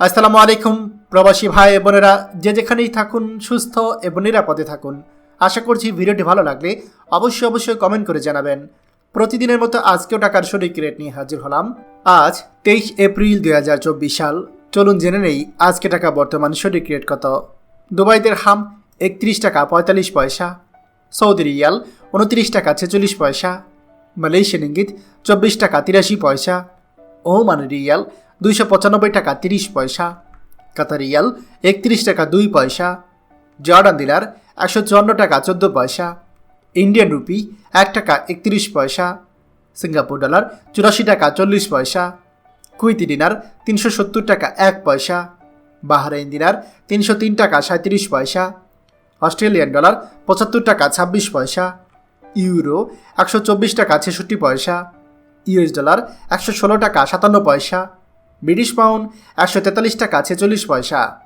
আসসালামু আলাইকুম, প্রবাসী ভাই বোনেরা। যে যেখানেই থাকুন, সুস্থ এবং নিরাপদে থাকুন। আশা করছি ভিডিওটি ভালো লাগলে অবশ্যই অবশ্যই কমেন্ট করে জানাবেন। প্রতিদিনের মতো আজকেও টাকার সঠিক রেট নিয়ে হাজির হলাম। আজ তেইশ এপ্রিল দুই হাজার চব্বিশ সাল। চলুন জেনে নেই আজকে টাকা বর্তমান সঠিক রেট কত। দুবাইদের হাম একত্রিশ টাকা পঁয়তাল্লিশ পয়সা, সৌদি রিয়াল উনত্রিশ টাকা ছেচল্লিশ পয়সা, মালয়েশিয়ান ইঙ্গিত চব্বিশ টাকা তিরাশি পয়সা, ওমান রিয়াল দুইশো পঁচানব্বই টাকা তিরিশ পয়সা। কাতার রিয়াল একত্রিশ টাকা দুই পয়সা। জর্ডান দিনার একশো চুয়ান্ন টাকা চোদ্দ পয়সা। ইন্ডিয়ান রুপি এক টাকা একত্রিশ পয়সা। সিঙ্গাপুর ডলার চুরাশি টাকা চল্লিশ পয়সা। কুইতি ডিনার তিনশো সত্তর টাকা এক পয়সা। বাহরাইন দিনার তিনশো তিন টাকা সাঁত্রিশ পয়সা। অস্ট্রেলিয়ান ডলার পঁচাত্তর টাকা ছাব্বিশ পয়সা। ইউরো একশো চব্বিশ টাকা ছেষট্টি পয়সা। ইউএস ডলার একশো ষোলো টাকা সাতান্ন পয়সা। ব্রিটিশ পাউন্ড একশো তেতাল্লিশ টাকা ছেচল্লিশ পয়সা।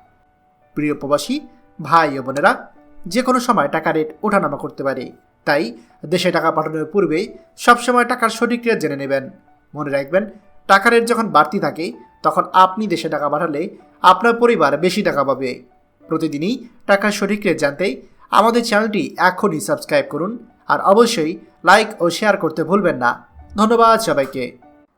প্রিয় প্রবাসী, ভাই ও বোনেরা যে কোনো সময় টাকা রেট ওঠানামা করতে পারে। তাই দেশে টাকা পাঠানোর পূর্বে সবসময় টাকার সঠিক রেট জেনে নেবেন। মনে রাখবেন, টাকা রেট যখন বাড়তি থাকে, তখন আপনি দেশে টাকা পাঠালে আপনার পরিবার বেশি টাকা পাবে। প্রতিদিনই টাকার সঠিক রেট জানতে আমাদের চ্যানেলটি এখনই সাবস্ক্রাইব করুন। আর অবশ্যই লাইক ও শেয়ার করতে ভুলবেন না। ধন্যবাদ সবাইকে।